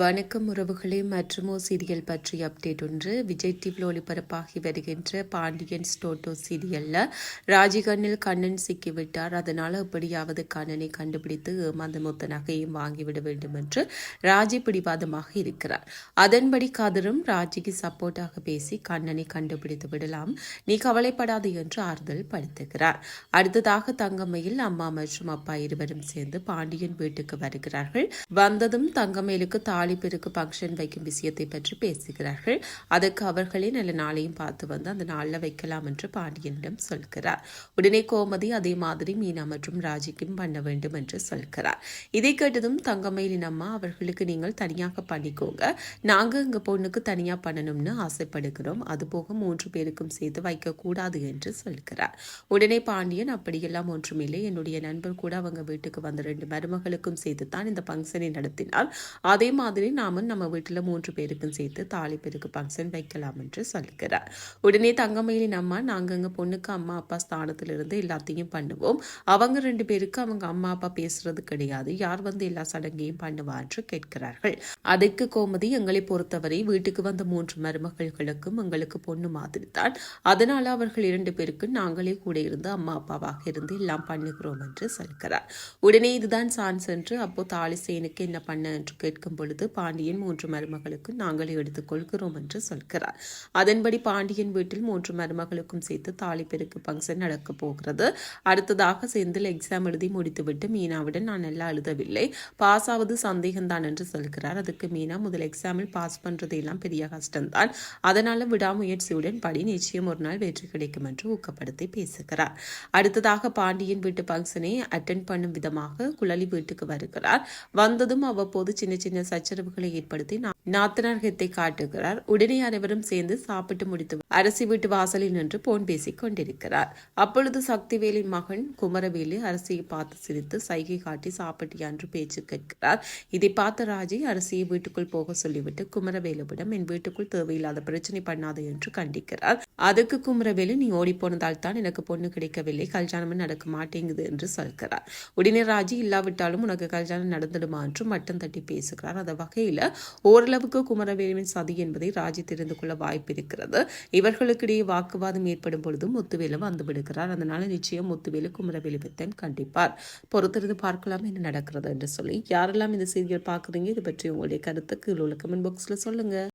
வணக்கம் உறவுகளே மற்றுமோ சீரியல் பற்றிய அப்டேட் ஒன்று. விஜய் டிவியில் ஒளிபரப்பாகி வருகின்ற பாண்டியன் ஸ்டோட்டோ சீரியல்ல ராஜிகண்ணில் கண்ணன் சிக்கிவிட்டார். அதனால் எப்படியாவது கண்ணனை கண்டுபிடித்து ஏமாந்த மொத்த நகையும் வாங்கிவிட வேண்டும் என்று ராஜி பிடிவாதமாக இருக்கிறார். அதன்படி கதிரும் ராஜிக்கு சப்போர்ட்டாக பேசி கண்ணனை கண்டுபிடித்து விடலாம். நீ கவலைப்படாது என்று ஆறுதல் படுத்துகிறார். அடுத்ததாக தங்கம்மையில் அம்மா மற்றும் அப்பா இருவரும் சேர்ந்து பாண்டியன் வீட்டுக்கு வருகிறார்கள். வந்ததும் தங்கமேலுக்கு தா வாலிபருக்கு ஃபங்க்ஷன் வைக்கும் விஷயத்தை பற்றி பேசுகிறார்கள். அதற்கு அவர்களே நல்ல நாளையும் பார்த்து வந்து அந்த நாளில் வைக்கலாம் என்று பாண்டியனிடம் சொல்கிறார். உடனே கோமதி அதே மாதிரி மீனா மற்றும் ராஜிக்கும் பண்ண வேண்டும் என்று சொல்கிறார். இதை கேட்டதும் தங்கமயிலின் அம்மா அவர்களுக்கு நீங்கள் தனியாக பண்ணிக்கோங்க. நாங்க எங்க பொண்ணுக்கு தனியாக பண்ணணும்னு ஆசைப்படுகிறோம். அதுபோக மூன்று பேருக்கும் சேர்த்து வைக்கக்கூடாது என்று சொல்கிறார். உடனே பாண்டியன் அப்படியெல்லாம் ஒன்றுமில்லை. என்னுடைய நண்பர் கூட அவங்க வீட்டுக்கு வந்த ரெண்டு மருமகளுக்கும் சேர்த்து தான் இந்த ஃபங்க்ஷனை நடத்தினார். அதே மாதிரி நாம நம்ம வீட்டில் மூன்று பேருக்கும் சேர்த்து தாலிப்பெருக்கு ஃபங்க்ஷன் வைக்கலாம் என்று சொல்லுகிறார். உடனே தங்கமயிலின் அம்மா நாங்கள் எங்கள் பொண்ணுக்கு அம்மா அப்பா ஸ்தானத்திலிருந்து எல்லாத்தையும் பண்ணுவோம். அவங்க ரெண்டு பேருக்கு அவங்க அம்மா அப்பா பேசுறது கிடையாது. யார் வந்து எல்லா சடங்கையும் பண்ணுவா? என்று கேட்கிறார்கள். அதற்கு கோமதி எங்களை பொறுத்தவரை வீட்டுக்கு வந்த மூன்று மருமகள்களுக்கும் எங்களுக்கு பொண்ணு மாதிரி தான். அதனால அவர்கள் இரண்டு பேருக்கும் நாங்களே கூட இருந்து அம்மா அப்பாவாக இருந்து எல்லாம் பண்ணுகிறோம் என்று சொல்கிறார் உடனே இதுதான் சான்ஸ் என்று அப்போ தாலிசேனுக்கு என்ன பண்ண? என்று கேட்கும் பொழுது பாண்டியன் மூன்று மருமகளுக்கு நாங்களே எடுத்துக் கொள்கிறோம் என்று சொல்கிறார். அதன்படி பாண்டியன் வீட்டில் மூன்று மருமகளுக்கும் சேர்த்து தாலி பெருக்கு ஃபங்க்ஷன் நடக்க போகிறது. அடுத்ததாக செந்தில் எக்ஸாம் எழுதி முடித்துவிட்டு மீனாவுடன் நான் நல்லா எழுதவில்லை. பாஸ் ஆவது சந்தேகம்தான் என்று சொல்கிறார். அதுக்கு மீனா முதல் எக்ஸாமில் பாஸ் பண்றது எல்லாம் பெரிய கஷ்டம்தான். அதனால விடாமுயற்சியுடன் படி நிச்சயம் ஒரு நாள் வெற்றி கிடைக்கும் என்று ஊக்கப்படுத்தி பேசுகிறார். அடுத்ததாக பாண்டியன் வீட்டு ஃபங்க்ஷனை அட்டென்ட் பண்ணும் விதமாக குழலி வீட்டுக்கு வருகிறார். வந்ததும் அவ்வப்போது சின்ன சின்ன சச்சரவுகளை ஏற்படுத்தி நாத்தனார் நாத்தனார்கத்தை காட்டுகிறார். உடனே அனைவரும் சேர்ந்து சாப்பிட்டு முடித்து அரசி வீட்டு வாசலில் நின்று போன் பேசிக் கொண்டிருக்கிறார். அப்பொழுது சக்திவேலின் மகன் குமரவேலு அரசியை பார்த்து சிரித்து சைகை காட்டி சாப்பிட்டியா? என்று பேச்சு கேட்கிறார். இதை பார்த்த ராஜி அரசியை வீட்டுக்குள் போக சொல்லிவிட்டு குமரவேலுவிடம் என் வீட்டுக்குள் தேவையில்லாத பிரச்சனை பண்ணாது என்று கண்டிக்கிறார். அதுக்கு குமரவேலு நீ ஓடி போனதால் தான் எனக்கு பொண்ணு கிடைக்கவில்லை. கல்யாணமும் நடக்க மாட்டேங்குது என்று சொல்கிறார். உடனே ராஜி இல்லாவிட்டாலும் உனக்கு கல்யாணம் நடந்துடுமா? என்று மட்டம் தட்டி பேசுகிறார். அதை வகையில் ஓரளவுக்கு குமரவேலுவின் சதி என்பதை ராஜி தெரிந்து கொள்ள வாய்ப்பு இருக்கிறது இவர்களுக்கிடையே வாக்குவாதம் ஏற்படும் பொழுது முத்துவேலு வந்து விடுகிறார். அதனால நிச்சயம் முத்துவேலு குமரவேலுவித்தன் கண்டிப்பார். பொறுத்திருந்து பார்க்கலாம் என்ன நடக்கிறது என்று சொல்லி. யாரெல்லாம் இந்த செய்திகள் பார்க்குறீங்க? இது பற்றி உங்களுடைய கருத்துக்கு உள்ள கமெண்ட் பாக்ஸில் சொல்லுங்கள்